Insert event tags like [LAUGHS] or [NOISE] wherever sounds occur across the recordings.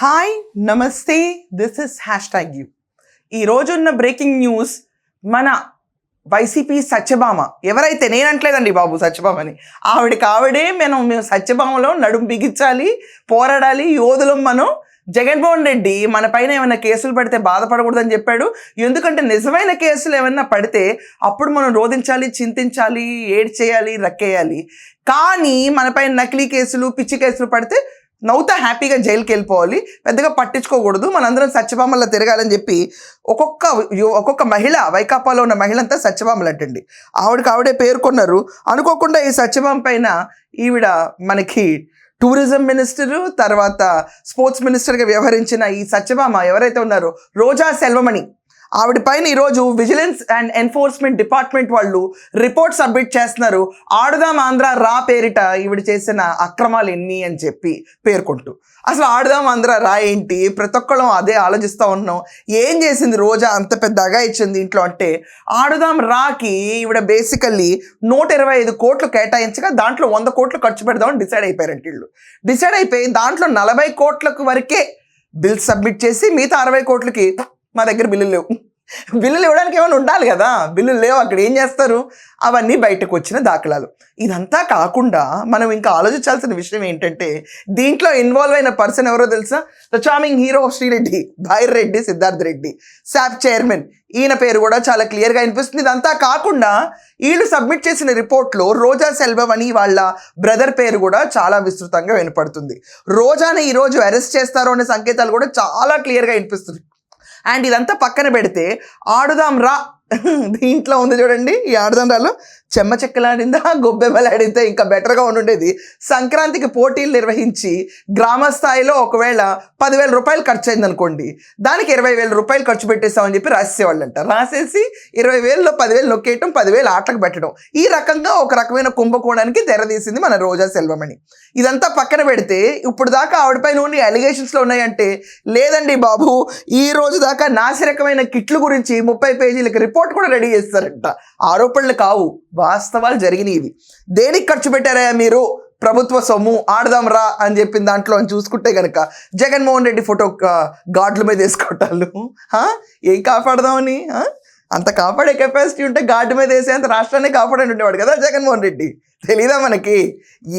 Hi నమస్తే this is hashtag you ఈ రోజున్న బ్రేకింగ్ న్యూస్ మన వైసీపీ సత్యభామ. ఎవరైతే నేను అంటలేదండి బాబు సత్యభామని. ఆవిడకి ఆవిడే మనం మేము సత్యభామలో నడుం బిగించాలి పోరాడాలి యోధులం మనం. జగన్మోహన్ రెడ్డి మన పైన ఏమైనా కేసులు పడితే బాధపడకూడదని చెప్పాడు. ఎందుకంటే నిజమైన కేసులు ఏమైనా పడితే అప్పుడు మనం రోధించాలి చింతించాలి ఏడ్ చేయాలి రక్కేయాలి. కానీ మన పైన నకిలీ కేసులు పిచ్చి కేసులు పడితే నవ్వుతా హ్యాపీగా జైలుకి వెళ్ళిపోవాలి పెద్దగా పట్టించుకోకూడదు. మనందరం సత్యభామల్లో తిరగాలని చెప్పి ఒక్కొక్క ఒక్కొక్క మహిళ వైకాపాలో ఉన్న మహిళ అంతా సత్యభామలు అంటండి. ఆవిడకి ఆవిడే పేర్కొన్నారు. అనుకోకుండా ఈ సత్యభామ పైన ఈవిడ మనకి టూరిజం మినిస్టరు తర్వాత స్పోర్ట్స్ మినిస్టర్గా వ్యవహరించిన ఈ సత్యభామ ఎవరైతే ఉన్నారో రోజా సెల్వమణి. ఆవిడ పైన ఈరోజు విజిలెన్స్ అండ్ ఎన్ఫోర్స్మెంట్ డిపార్ట్మెంట్ వాళ్ళు రిపోర్ట్ సబ్మిట్ చేస్తున్నారు. ఆడుదాం ఆంధ్ర రా పేరిట ఈవిడ చేసిన అక్రమాలు ఎన్ని అని చెప్పి పేర్కొంటూ. అసలు ఆడుదాం ఆంధ్ర రా ఏంటి? ప్రతి ఒక్కళ్ళం అదే ఆలోచిస్తూ ఉన్నాం. ఏం చేసింది రోజా? అంత పెద్దగా ఇచ్చింది ఇంట్లో అంటే ఆడుదాం రాకి ఈవిడ బేసికల్లీ నూట ఇరవై ఐదు కోట్లు కేటాయించగా దాంట్లో వంద కోట్లు ఖర్చు పెడదామని డిసైడ్ అయిపోయారంట వీళ్ళు. డిసైడ్ అయిపోయి దాంట్లో నలభై కోట్లకు వరకే బిల్ సబ్మిట్ చేసి మిగతా అరవై కోట్లకి మా దగ్గర బిల్లులు లేవు. బిల్లులు ఇవ్వడానికి ఏమైనా ఉండాలి కదా? బిల్లులు లేవు అక్కడ ఏం చేస్తారు? అవన్నీ బయటకు వచ్చిన దాఖలాలు. ఇదంతా కాకుండా మనం ఇంకా ఆలోచించాల్సిన విషయం ఏంటంటే దీంట్లో ఇన్వాల్వ్ అయిన పర్సన్ ఎవరో తెలుసా? The charming hero of Sri Reddy Byreddy Siddharth Reddy. SAAP chairman. ఈయన పేరు కూడా చాలా క్లియర్గా అనిపిస్తుంది ఇదంతా కాకుండా వీళ్ళు సబ్మిట్ చేసిన రిపోర్ట్లో రోజా సెల్వం అని వాళ్ళ బ్రదర్ పేరు కూడా చాలా విస్తృతంగా వినపడుతుంది. రోజాని ఈరోజు అరెస్ట్ చేస్తారో అనే సంకేతాలు కూడా చాలా క్లియర్గా వినిపిస్తుంది అండ్ ఇదంతా పక్కన పెడితే ఆడుదాం రా. దీంట్లో ఉంది చూడండి ఈ ఆడుదాం రాలో. చెమ్మ చెక్కలాడిందా గొబ్బెమ్మలాడితే ఇంకా బెటర్గా ఉండేది సంక్రాంతికి పోటీలు నిర్వహించి గ్రామ స్థాయిలో ఒకవేళ పదివేల రూపాయలు ఖర్చు అయిందనుకోండి దానికి ఇరవై వేల రూపాయలు ఖర్చు పెట్టేస్తామని చెప్పి రాసేవాళ్ళంట రాసేసి ఇరవై వేలలో పదివేలు నొక్కేయటం పదివేలు ఆటలకు పెట్టడం. ఈ రకంగా ఒక రకమైన కుంభకోణానికి తెరదీసింది మన రోజా సెల్వమణి. ఇదంతా పక్కన పెడితే ఇప్పుడు దాకా ఆవిడపైన నుండి అలిగేషన్స్లో ఉన్నాయంటే లేదండి బాబు ఈ రోజు దాకా నాసిరకమైన కిట్ల గురించి ముప్పై పేజీలకి రిపోర్ట్ కూడా రెడీ చేస్తారంట. ఆరోపణలు కావు. వాస్తవాలు జరిగినాయి దేనికి ఖర్చు పెట్టారా మీరు? ప్రభుత్వ సొమ్ము ఆడదాం రా అని చెప్పిన దాంట్లో అని చూసుకుంటే కనుక జగన్మోహన్ రెడ్డి ఫోటో గాడ్ల మీద వేసుకోవటాలు ఏం కాపాడదామని? అంత కాపాడే కెపాసిటీ ఉంటే గాడ్డు మీద వేసేంత రాష్ట్రాన్ని కాపాడని ఉండేవాడు కదా జగన్మోహన్ రెడ్డి. తెలీదా మనకి?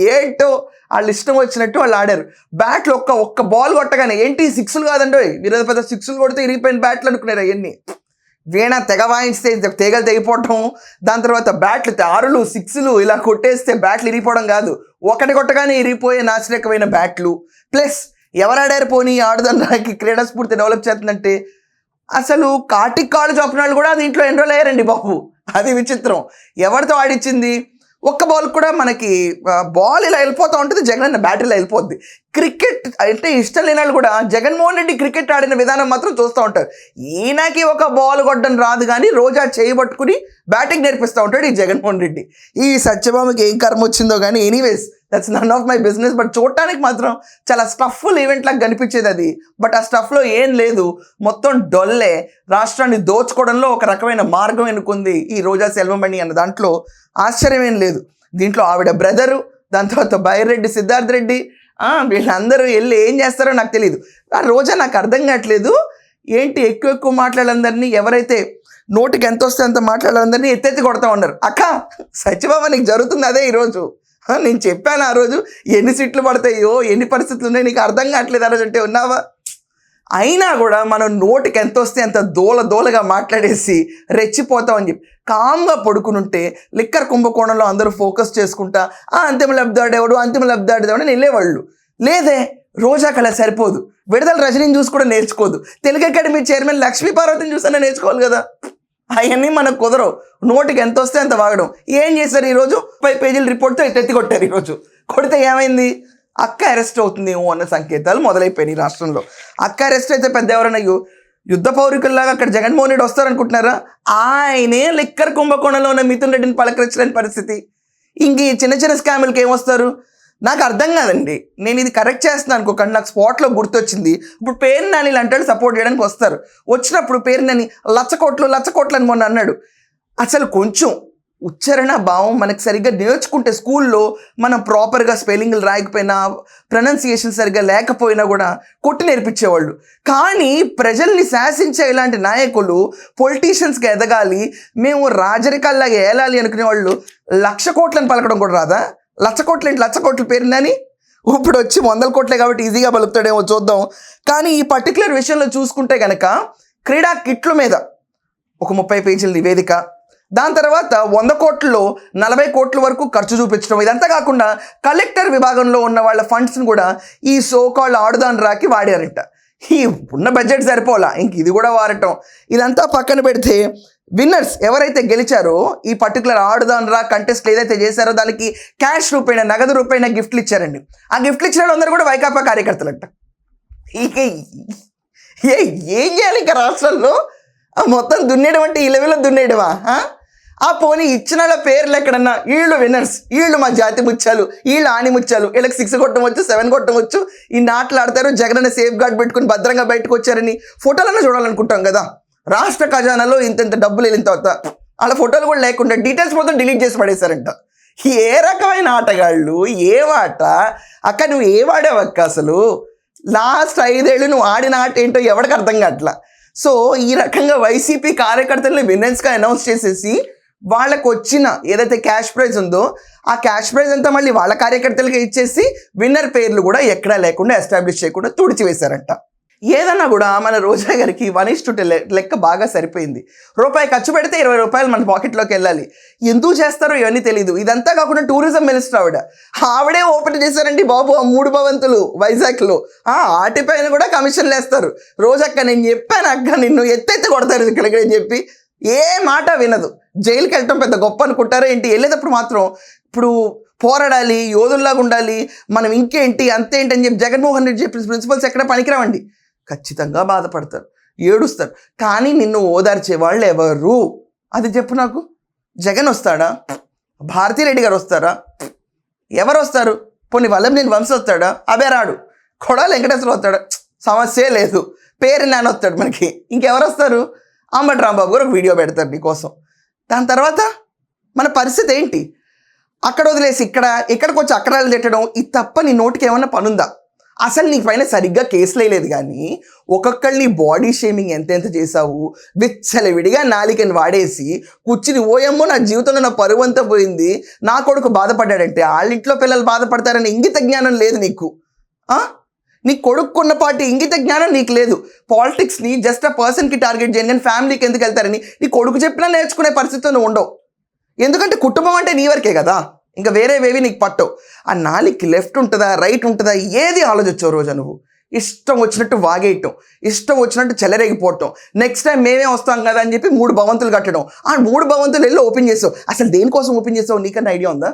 ఏంటో? వాళ్ళు ఇష్టం వచ్చినట్టు వాళ్ళు ఆడారు. బ్యాట్లు ఒక్క ఒక్క బాల్ కొట్టగానే ఏంటి సిక్స్లు కాదండి విరోధ పెద్ద సిక్స్లు కొడితే ఇరిగిపోయిన బ్యాట్లు అనుకున్నారు అవన్నీ వీణ తెగ వాయిస్తే తెగలు తెగిపోవటం దాని తర్వాత బ్యాట్లు ఆరులు సిక్స్లు ఇలా కొట్టేస్తే బ్యాట్లు ఇరిగిపోవడం కాదు. ఒకటి కొట్టగానే ఇరిగిపోయే నాశనకమైన బ్యాట్లు. ప్లస్ ఎవరు ఆడారు పోనీ ఆడదానికి క్రీడా స్ఫూర్తి డెవలప్ చేస్తుందంటే అసలు కార్టిక్ కాళ్ళు చొప్పిన వాళ్ళు కూడా దీంట్లో ఎన్రోల్ అయ్యారండి బాబు. అది విచిత్రం. ఎవరితో ఆడిచ్చింది? ఒక్క బాల్ కూడా మనకి బాల్ ఇలా వెళ్ళిపోతూ ఉంటుంది జగన్ అన్న బ్యాటరీలో వెళ్ళిపోద్ది. క్రికెట్ అంటే ఇష్టం లేని వాళ్ళు కూడా జగన్మోహన్ రెడ్డి క్రికెట్ ఆడిన విధానం మాత్రం చూస్తూ ఉంటారు. ఈయనకి ఒక బాల్ కొట్టడం రాదు కానీ రోజా చేయబట్టుకుని బ్యాటింగ్ నేర్పిస్తూ ఉంటాడు ఈ జగన్మోహన్ రెడ్డి. ఈ సత్యభామకి ఏం కర్మ వచ్చిందో కానీ anyways that's none of my business but చూడటానికి మాత్రం చాలా స్టఫ్ఫుల్ ఈవెంట్ లాగా కనిపించేది అది. బట్ ఆ స్టఫ్లో ఏం లేదు మొత్తం డొల్లే. రాష్ట్రాన్ని దోచుకోవడంలో ఒక రకమైన మార్గం ఎన్నుకుంది ఈ రోజా సెల్వమణి అన్న దాంట్లో. ఆశ్చర్యం ఏం లేదు. దీంట్లో ఆవిడ బ్రదరు దాని తర్వాత బైరెడ్డి సిద్ధార్థ్ రెడ్డి వీళ్ళందరూ వెళ్ళి ఏం చేస్తారో నాకు తెలియదు ఆ రోజా నాకు అర్థం కావట్లేదు. ఏంటి ఎక్కువ ఎక్కువ మాట్లాడాలందరినీ ఎవరైతే నోటికి ఎంత వస్తే అంత మాట్లాడాలందరినీ ఎత్తెత్తి కొడతా ఉన్నారు. అక్క సత్యబాబా నీకు జరుగుతుంది అదే ఈరోజు. నేను చెప్పాను ఆ రోజు ఎన్ని సీట్లు పడతాయో ఎన్ని పరిస్థితులు ఉన్నాయో నీకు అర్థం కావట్లేదు ఆ రోజు అంటే ఉన్నావా? అయినా కూడా మనం నోటికి ఎంత వస్తే అంత దోల దోలగా మాట్లాడేసి రెచ్చిపోతామని చెప్పి కామ్గా పడుకునుంటే లిక్కర్ కుంభకోణంలో అందరూ ఫోకస్ చేసుకుంటా ఆ అంతిమ లబ్ధాడేవాడు అంతిమ లబ్ధాడేవాడు అని వెళ్ళేవాళ్ళు లేదే రోజా కళ సరిపోదు. విడుదల రజనీని చూసి కూడా నేర్చుకోదు. తెలుగు అకాడమీ చైర్మన్ లక్ష్మీ పార్వతిని నేర్చుకోవాలి కదా. అవన్నీ మనకు కుదరవు. నోటికి ఎంత వస్తే అంత వాగడం. ఏం చేశారు ఈరోజు? ఫైవ్ పేజీల రిపోర్ట్తో ఎత్తి కొట్టారు ఈరోజు. కొడితే ఏమైంది? అక్క అరెస్ట్ అవుతుందేమో అన్న సంకేతాలు మొదలైపోయినాయి ఈ రాష్ట్రంలో. అక్క అరెస్ట్ అయితే పెద్ద ఎవరైనా యుద్ధ పౌరికుల్లాగా అక్కడ జగన్మోహన్ రెడ్డి వస్తారనుకుంటున్నారా? ఆయనే లిక్కర్ కుంభకోణంలో ఉన్న మిథున్ రెడ్డిని పలకరించలేని పరిస్థితి. ఇంక ఈ చిన్న చిన్న స్కాములకి ఏమొస్తారు? నాకు అర్థం కాదండి. నేను ఇది కరెక్ట్ చేస్తున్నాను అనుకోకండి. నాకు స్పాట్లో గుర్తొచ్చింది. ఇప్పుడు పేరు నాని అంటాడు సపోర్ట్ చేయడానికి వస్తారు. వచ్చినప్పుడు పేరు నాని లచ్చకోట్లు లచ్చకోట్లు అని మొన్న అన్నాడు. అసలు కొంచెం ఉచ్చారణ భావం మనకు సరిగ్గా నేర్చుకుంటే స్కూల్లో మనం ప్రాపర్గా స్పెల్లింగ్లు రాయకపోయినా ప్రొనౌన్సియేషన్ సరిగ్గా లేకపోయినా కూడా కొట్టి నేర్పించేవాళ్ళు. కానీ ప్రజల్ని శాసించే ఇలాంటి నాయకులు పొలిటీషియన్స్కి ఎదగాలి మేము రాజరికాల్లాగా ఏలాలి అనుకునే వాళ్ళు లక్ష కోట్లను పలకడం కూడా రాదా? లక్ష కోట్లు ఏంటి లక్ష కోట్ల పేరుందని ఇప్పుడు వచ్చి వందల కోట్లే కాబట్టి ఈజీగా పలుకుతాడేమో చూద్దాం. కానీ ఈ పర్టికులర్ విషయంలో చూసుకుంటే కనుక క్రీడా కిట్ల మీద ఒక ముప్పై పేజీల నివేదిక దాని తర్వాత వంద కోట్లలో నలభై కోట్ల వరకు ఖర్చు చూపించడం. ఇదంతా కాకుండా కలెక్టర్ విభాగంలో ఉన్న వాళ్ళ ఫండ్స్ని కూడా ఈ సోకాళ్ళు ఆడుదాన్ రాకి వాడారంట. ఈ ఉన్న బడ్జెట్ సరిపోలా ఇంక ఇది కూడా వాడటం. ఇదంతా పక్కన పెడితే విన్నర్స్ ఎవరైతే గెలిచారో ఈ పర్టికులర్ ఆడుదాన్ రా కంటెస్ట్ ఏదైతే చేశారో దానికి క్యాష్ రూపేణ నగదు రూపేణ గిఫ్ట్లు ఇచ్చారండి. ఆ గిఫ్ట్లు ఇచ్చిన వాళ్ళందరూ కూడా వైకాపా కార్యకర్తలంట. ఇక ఏ ఏం చేయాలి ఇంకా రాష్ట్రంలో? ఆ మొత్తం దున్నేయడం అంటే ఈ లెవెల్లో దున్నేయడమా? ఆ? పోనీ ఇచ్చిన వాళ్ళ పేర్లు ఎక్కడన్నా? వీళ్ళు విన్నర్స్ వీళ్ళు మా జాతి ముచ్చాలు వీళ్ళు ఆని ముచ్చాలు వీళ్ళకి సిక్స్ కొట్టవచ్చు సెవెన్ కొట్టవచ్చు ఈ నాట్లు ఆడతారు జగన్ సేఫ్ గార్డ్ పెట్టుకుని భద్రంగా బయటకు వచ్చారని ఫోటోలన్నా చూడాలనుకుంటాం కదా. రాష్ట్ర ఖజానాలో ఇంత ఇంత డబ్బులు వెళ్ళిన తర్వాత వాళ్ళ ఫోటోలు కూడా లేకుండా డీటెయిల్స్ మొత్తం డిలీట్ చేసి పడేశారంట. ఏ రకమైన ఆటగాళ్ళు ఏ ఆట అక్క నువ్వు ఏ వాడావు అసలు? లాస్ట్ ఐదేళ్ళు నువ్వు ఆడిన ఆట ఏంటో ఎవరికి అర్థం కావట్లా? సో ఈ రకంగా వైసీపీ కార్యకర్తల్ని విన్నర్స్గా అనౌన్స్ చేసేసి వాళ్ళకు వచ్చిన ఏదైతే క్యాష్ ప్రైజ్ ఉందో ఆ క్యాష్ ప్రైజ్ అంతా మళ్ళీ వాళ్ళ కార్యకర్తలకి ఇచ్చేసి విన్నర్ పేర్లు కూడా ఎక్కడా లేకుండా ఎస్టాబ్లిష్ చేయకుండా తుడిచివేశారంట. ఏదన్నా కూడా మన రోజా గారికి వన్ ఇస్ టు లెక్క బాగా సరిపోయింది. రూపాయి ఖర్చు పెడితే ఇరవై రూపాయలు మన పాకెట్లోకి వెళ్ళాలి. ఎందుకు చేస్తారో ఇవన్నీ తెలియదు ఇదంతా కాకుండా టూరిజం మినిస్టర్ ఆవిడ. ఆవిడే ఓపెన్ చేశారండి బాబు ఆ మూడు భవంతులు వైజాగ్లో. ఆ ఆటిపైన కూడా కమిషన్లు వేస్తారు రోజక్క నేను చెప్పాను అక్క నిన్ను ఎత్తెత్తి కొడతారు ఇక్కడికి అని చెప్పి ఏ మాట వినదు. జైలుకి వెళ్ళటం పెద్ద గొప్ప అనుకుంటారా ఏంటి? వెళ్ళేటప్పుడు మాత్రం ఇప్పుడు పోరాడాలి యోధుల్లాగా ఉండాలి మనం ఇంకేంటి అంతేంటి అని చెప్పి జగన్మోహన్ రెడ్డి చెప్పిన ప్రిన్సిపల్స్ ఎక్కడ పనికిరావండి. ఖచ్చితంగా బాధపడతారు ఏడుస్తారు. కానీ నిన్ను ఓదార్చే వాళ్ళు ఎవరు? అది చెప్పు నాకు. జగన్ వస్తాడా? భారతీరెడ్డి గారు వస్తారా? ఎవరు వస్తారు పోనీ వల్లభనేని వంశ వస్తాడా? అబే రాడు. కొడాలి వెంకటేశ్వర వస్తాడా? సమస్యే లేదు. పేరు నాన్న వస్తాడు మనకి. ఇంకెవరు వస్తారు అంబటి రాంబాబు గారు ఒక వీడియో పెడతారు నీకోసం. దాని తర్వాత మన పరిస్థితి ఏంటి? అక్కడ వదిలేసి ఇక్కడ ఇక్కడికి వచ్చి అక్కడాలు తిట్టడం ఇది తప్ప నీ నోటికి ఏమన్నా పనుందా? అసలు నీ పైన సరిగ్గా కేసులు వేయలేదు కానీ ఒక్కొక్కళ్ళని బాడీ షేమింగ్ ఎంతెంత చేసావు విచ్చలవిడిగా నాలికని వాడేసి కూర్చుని ఓయమ్మో నా జీవితంలో నా పరువు అంతా పోయింది. నా కొడుకు బాధపడ్డాడంటే వాళ్ళ ఇంట్లో పిల్లలు బాధపడతారని ఇంగిత జ్ఞానం లేదు నీకు. ఆ? నీ కొడుక్కున్న పాటి ఇంగిత జ్ఞానం నీకు లేదు. పాలిటిక్స్ని జస్ట్ ఆ పర్సన్కి టార్గెట్ చేయండి నేను ఫ్యామిలీకి ఎందుకు వెళ్తారని నీ కొడుకు చెప్పినా నేర్చుకునే పరిస్థితిలో నువ్వు ఉండవు. ఎందుకంటే కుటుంబం అంటే నీ వరకే కదా. ఇంకా వేరేవేవి నీకు పట్టవు. ఆ నాలికి లెఫ్ట్ ఉంటుందా రైట్ ఉంటుందా ఏది ఆలోచించవు రోజు నువ్వు. ఇష్టం వచ్చినట్టు వాగేయటం ఇష్టం వచ్చినట్టు చెలరేగిపోవటం. నెక్స్ట్ టైం మేమే వస్తాం కదా అని చెప్పి మూడు భవంతులు కట్టడం. ఆ మూడు భవంతులు వెళ్ళి ఓపెన్ చేసావు. అసలు దేనికోసం ఓపెన్ చేసావు? నీకన్నా ఐడియా ఉందా?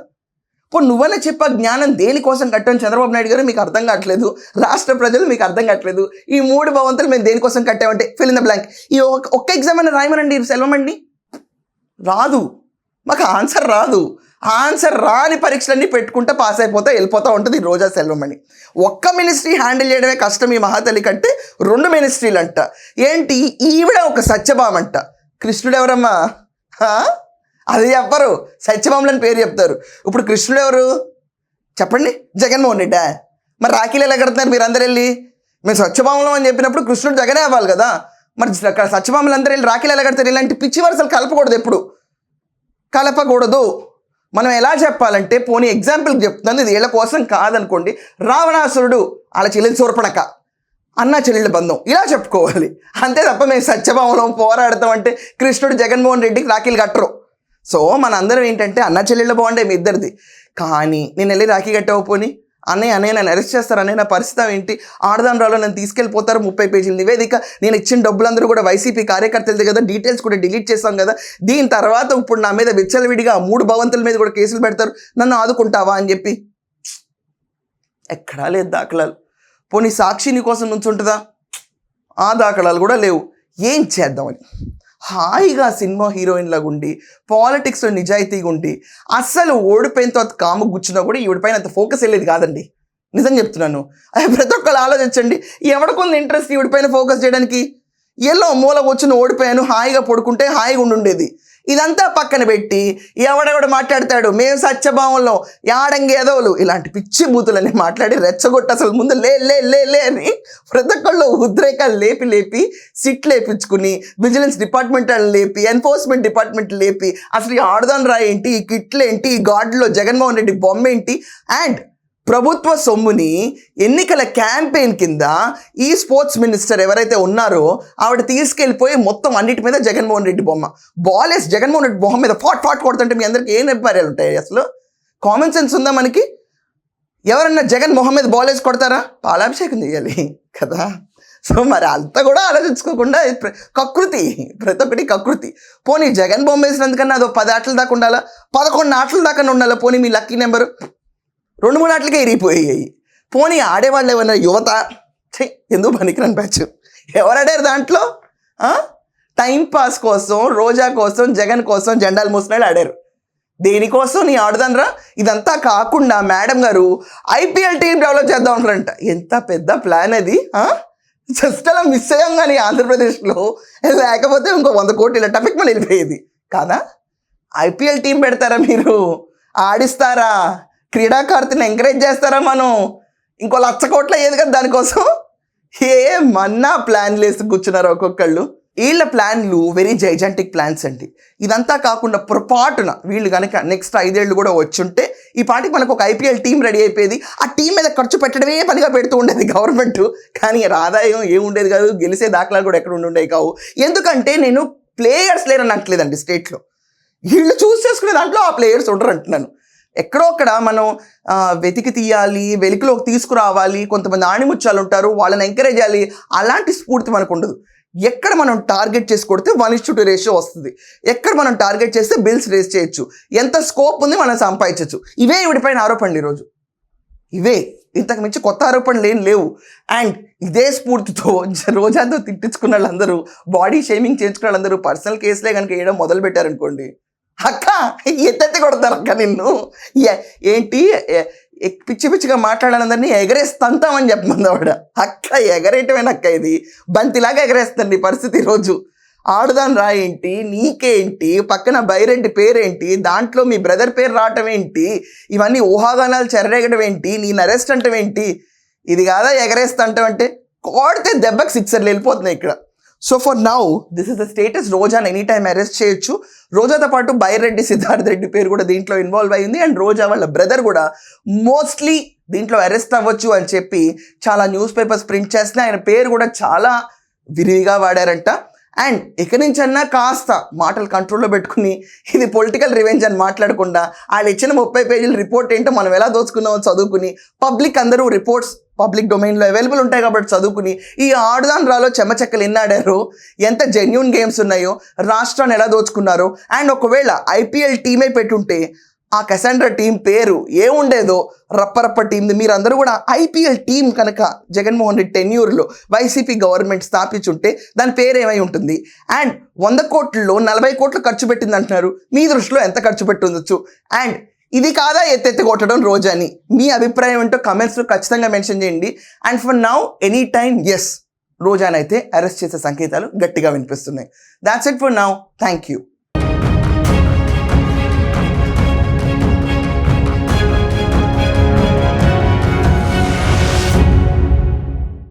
ఇప్పుడు నువ్వనే చెప్పా జ్ఞానం దేనికోసం కట్టాను చంద్రబాబు నాయుడు గారు మీకు అర్థం కావట్లేదు. రాష్ట్ర ప్రజలు మీకు అర్థం కావట్లేదు. ఈ మూడు భవంతులు మేము దేనికోసం కట్టామంటే ఫిల్ ఇన్ ద బ్లాంక్ ఈ ఒక్క- ఒక్క ఎగ్జామ్ అయినా రాయమనండి సెలవమండి. రాదు. మాకు ఆన్సర్ రాదు. ఆన్సర్ రాని పరీక్షలన్నీ పెట్టుకుంటే పాస్ అయిపోతా వెళ్ళిపోతూ ఉంటుంది ఈ రోజా సెల్వమణి. ఒక్క మినిస్ట్రీ హ్యాండిల్ చేయడమే కష్టం ఈ మహాతల్లి కంటే రెండు మినిస్ట్రీలు అంట ఏంటి? ఈవిడ ఒక సత్యభామంట. కృష్ణుడు ఎవరమ్మా? అది చెప్పరు. సత్యభామలని పేరు చెప్తారు. ఇప్పుడు కృష్ణుడు ఎవరు? చెప్పండి. జగన్మోహన్ రెడ్డా మరి రాఖీలు ఎలా కడుతున్నారు మీరు అందరు వెళ్ళి? మేము స్వచ్ఛభామలం అని చెప్పినప్పుడు కృష్ణుడు జగనే అవ్వాలి కదా. మరి సత్యభామలు అందరూ వెళ్ళి రాఖీలు ఎలా కడతారు? ఇలాంటి పిచ్చి వరుసలు కలపకూడదు ఎప్పుడు. కలపకూడదు. మనం ఎలా చెప్పాలంటే పోనీ ఎగ్జాంపుల్కి చెప్తున్నాను. ఇది వీళ్ళ కోసం కాదనుకోండి. రావణాసురుడు వాళ్ళ చెల్లెలు సూర్పణక అన్న చెల్లెళ్ళ బంధం. ఇలా చెప్పుకోవాలి. అంతే తప్ప మేము సత్యభామలం పోరాడతాం అంటే కృష్ణుడు జగన్మోహన్ రెడ్డికి రాఖీలు కట్టరు. సో మనందరం ఏంటంటే అన్న చెల్లెళ్ళు బాగుండే మీ ఇద్దరిది. కానీ నేను వెళ్ళి రాఖీ కట్టావు పోనీ? అన్నయ్య అన్నయ్య నన్ను అరెస్ట్ చేస్తారు అన్నయ్య నా పరిస్థితి ఏంటి? ఆడదాండ్రాలో నన్ను తీసుకెళ్ళిపోతారు ముప్పై పేజీల నివేదిక నేను ఇచ్చిన డబ్బులందరూ కూడా వైసీపీ కార్యకర్తలది కదా డీటెయిల్స్ కూడా డిలీట్ చేస్తాం కదా. దీని తర్వాత ఇప్పుడు నా మీద విచ్చలవిడిగా మూడు భవంతుల మీద కూడా కేసులు పెడతారు. నన్ను ఆదుకుంటావా అని చెప్పి. ఎక్కడా లేదు దాఖలాలు. పోనీ సాక్షి నీ కోసం నుంచుంటుందా ఆ దాఖలాలు కూడా లేవు. ఏం చేద్దామని హాయిగా సినిమా హీరోయిన్లాగా ఉండి పాలిటిక్స్లో నిజాయితీగా ఉండి అస్సలు ఓడిపోయిన తర్వాత కాము గుచ్చినా కూడా ఈవిడిపైన అంత ఫోకస్ వెళ్ళేది కాదండి. నిజం చెప్తున్నాను. ప్రతి ఒక్కరు ఆలోచించండి. ఎవడికొంది ఇంట్రెస్ట్ ఈవిడిపైన ఫోకస్ చేయడానికి? ఎల్లో మూల వచ్చిన ఓడిపోయాను హాయిగా పడుకుంటే హాయిగా ఉండుండేది ఇదంతా పక్కన పెట్టి ఎవడెవడు మాట్లాడతాడు? మేము సత్యభావంలో యాడంగేదోలు ఇలాంటి పిచ్చి బూతులని మాట్లాడి రెచ్చగొట్టి అసలు ముందు లే లే లే లే అని ప్రతి ఒక్కళ్ళు ఉద్రేకాలు లేపి లేపి సిట్ లేపించుకుని విజిలెన్స్ డిపార్ట్మెంట్ అని లేపి ఎన్ఫోర్స్మెంట్ డిపార్ట్మెంట్ లేపి అసలు ఈ ఆడదాన్ రా ఏంటి ఈ కిట్లు ఏంటి ఈ గాడ్లో జగన్మోహన్ రెడ్డి బొమ్మ ఏంటి? అండ్ ప్రభుత్వ సొమ్ముని ఎన్నికల క్యాంపెయిన్ కింద ఈ స్పోర్ట్స్ మినిస్టర్ ఎవరైతే ఉన్నారో ఆవిడ తీసుకెళ్ళిపోయి మొత్తం అన్నిటి మీద జగన్మోహన్ రెడ్డి బొమ్మ. బాలేస్ జగన్మోహన్ రెడ్డి బొమ్మ మీద ఫాట్ ఫాట్ కొడుతుంటే మీ అందరికి ఏం అభిప్రాయాలు ఉంటాయి అసలు? కామన్ సెన్స్ ఉందా మనకి? ఎవరన్నా జగన్ మొహం మీద బాలేసి కొడతారా? పాలాభిషేకం చేయాలి కదా. సో మరి అంతా కూడా ఆలోచించుకోకుండా కకృతి ప్రతి ఒక్కటి కకృతి. పోనీ జగన్ బొమ్మ వేసినందుకన్నా అదో పది ఆటల దాకా ఉండాలా? పదకొండు ఆటల దాకా ఉండాలా? పోనీ మీ లక్కీ నెంబరు? రెండు మూడు ఆటలకే ఇరిగిపోయాయి. పోనీ ఆడేవాళ్ళు ఏమన్నా యువత? ఛీ, ఎందుకు పనికిరాని బ్యాచ్? ఎవరు ఆడారు దాంట్లో? టైంపాస్ టైం పాస్ కోసం రోజా కోసం జగన్ కోసం జెండాలు మూసినాడు ఆడారు. దేనికోసం నీ ఆడదనరా ఇదంతా కాకుండా మేడం గారు ఐపీఎల్ టీం డెవలప్ చేద్దాం అంటారంట ఎంత పెద్ద ప్లాన్ అది జస్ట్ అలా మిస్ అయ్యాం కానీ ఆంధ్రప్రదేశ్లో. లేకపోతే ఇంకో వంద కోట్ల టపిక్ మన వెళ్ళిపోయేది. కాదా? ఐపీఎల్ టీం పెడతారా మీరు? ఆడిస్తారా? క్రీడాకారుని ఎంకరేజ్ చేస్తారా మనం? ఇంకో లక్ష కోట్లు అయ్యేది కదా దానికోసం? ఏ మన్నా ప్లాన్లు వేసి కూర్చున్నారు ఒక్కొక్కళ్ళు. వీళ్ళ ప్లాన్లు వెరీ జైజాంటిక్ ప్లాన్స్ అండి. ఇదంతా కాకుండా పొరపాటున వీళ్ళు కనుక నెక్స్ట్ ఐదేళ్ళు కూడా వచ్చుంటే ఈ పాటికి మనకు ఒక ఐపీఎల్ టీం రెడీ అయిపోయేది. ఆ టీం మీద ఖర్చు పెట్టడమే పనిగా పెడుతూ ఉండేది గవర్నమెంట్ కానీ ఆదాయం ఏముండేది కాదు. గెలిసే దాఖలాలు కూడా ఎక్కడ ఉండుండేవి కావు. ఎందుకంటే నేను ప్లేయర్స్ లేరని అనట్లేదండి స్టేట్లో వీళ్ళు చూస్ చేసుకునే దాంట్లో ఆ ప్లేయర్స్ ఉండరు అంటున్నాను ఎక్కడో అక్కడ మనం వెతికి తీయాలి వెలికిలోకి తీసుకురావాలి కొంతమంది ఆణిముత్యాలు ఉంటారు వాళ్ళని ఎంకరేజ్ చేయాలి అలాంటి స్ఫూర్తి మనకు ఉండదు. ఎక్కడ మనం టార్గెట్ చేసి కొడితే వన్ ఇస్ టూ రేషియో వస్తుంది. ఎక్కడ మనం టార్గెట్ చేస్తే బిల్స్ రేస్ చేయొచ్చు. ఎంత స్కోప్ ఉంది మనం సంపాదించవచ్చు ఇవే ఇవిడిపైన ఆరోపణలు ఈరోజు. ఇవే. ఇంతకు మించి కొత్త ఆరోపణలు ఏం లేవు. అండ్ ఇదే స్ఫూర్తితో [LAUGHS] రోజంతా తిట్టించుకున్న వాళ్ళందరూ బాడీ షేమింగ్ చేయించుకున్న వాళ్ళందరూ పర్సనల్ కేసులే కనుక వేయడం మొదలు పెట్టారనుకోండి అక్క ఎత్తెత్తి కొడతారు అక్క నిన్ను. ఏంటి? పిచ్చి పిచ్చిగా మాట్లాడాలందరినీ ఎగరేస్తంతామని చెప్పమంది ఆవిడ. అక్క ఎగరేయటమేన అక్క ఇది? బంతిలాగా ఎగరేస్తుంది పరిస్థితి ఈరోజు. ఆడుదాని రా ఏంటి? నీకేంటి? పక్కన బైరెడ్డి పేరేంటి? దాంట్లో మీ బ్రదర్ పేరు రావటం ఏంటి? ఇవన్నీ ఊహాగానాలు చెరరేగడం ఏంటి? నేను అరెస్ట్ అంటాం ఏంటి? ఇది కాదా ఎగరేస్తా అంటే కొడితే దెబ్బకి సిక్సర్లు వెళ్ళిపోతున్నాయి ఇక్కడ. So for now this is the status రోజాని any time arrest చేయొచ్చు. రోజాతో పాటు బైరెడ్డి సిద్ధార్థ్ రెడ్డి పేరు కూడా దీంట్లో ఇన్వాల్వ్ అయింది అండ్ రోజా వాళ్ళ బ్రదర్ కూడా మోస్ట్లీ దీంట్లో అరెస్ట్ అవ్వచ్చు అని చెప్పి చాలా న్యూస్ పేపర్స్ ప్రింట్ చేస్తున్నాయి. ఆయన పేరు కూడా చాలా విరివిగా వాడారంట. అండ్ ఇక నుంచన్నా కాస్త మాటలు కంట్రోల్లో పెట్టుకుని ఇది పొలిటికల్ రివెంజ్ అని మాట్లాడకుండా వాళ్ళు ఇచ్చిన ముప్పై పేజీల రిపోర్ట్ ఏంటో మనం ఎలా దోచుకున్నామో చదువుకుని పబ్లిక్ అందరూ రిపోర్ట్స్ పబ్లిక్ డొమైన్లో అవైలబుల్ ఉంటాయి కాబట్టి చదువుకుని. ఈ ఆడుదాన్ రాలో చెమ్మచెక్కలు ఎన్ని ఎంత జెన్యున్ గేమ్స్ ఉన్నాయో? రాష్ట్రాన్ని ఎలా దోచుకున్నారో? అండ్ ఒకవేళ ఐపీఎల్ టీమే పెట్టుంటే ఆ కసాండ్రా టీం పేరు ఏముండేదో? రప్పరప్ప టీంది మీరందరూ కూడా ఐపీఎల్ టీం కనుక జగన్మోహన్ రెడ్డి టెన్యూర్లో వైసీపీ గవర్నమెంట్ స్థాపించుంటే దాని పేరు ఏమై ఉంటుంది? అండ్ వంద కోట్లలో నలభై కోట్లు ఖర్చు పెట్టింది అంటున్నారు మీ దృష్టిలో ఎంత ఖర్చు పెట్టి ఉండొచ్చు అండ్ ఇది కాదా ఎత్తెత్తి కొట్టడం రోజాని? మీ అభిప్రాయం ఏంటో కమెంట్స్లో ఖచ్చితంగా మెన్షన్ చేయండి. And for now any time yes రోజానైతే అరెస్ట్ చేసే సంకేతాలు గట్టిగా వినిపిస్తున్నాయి. That's it for now thank you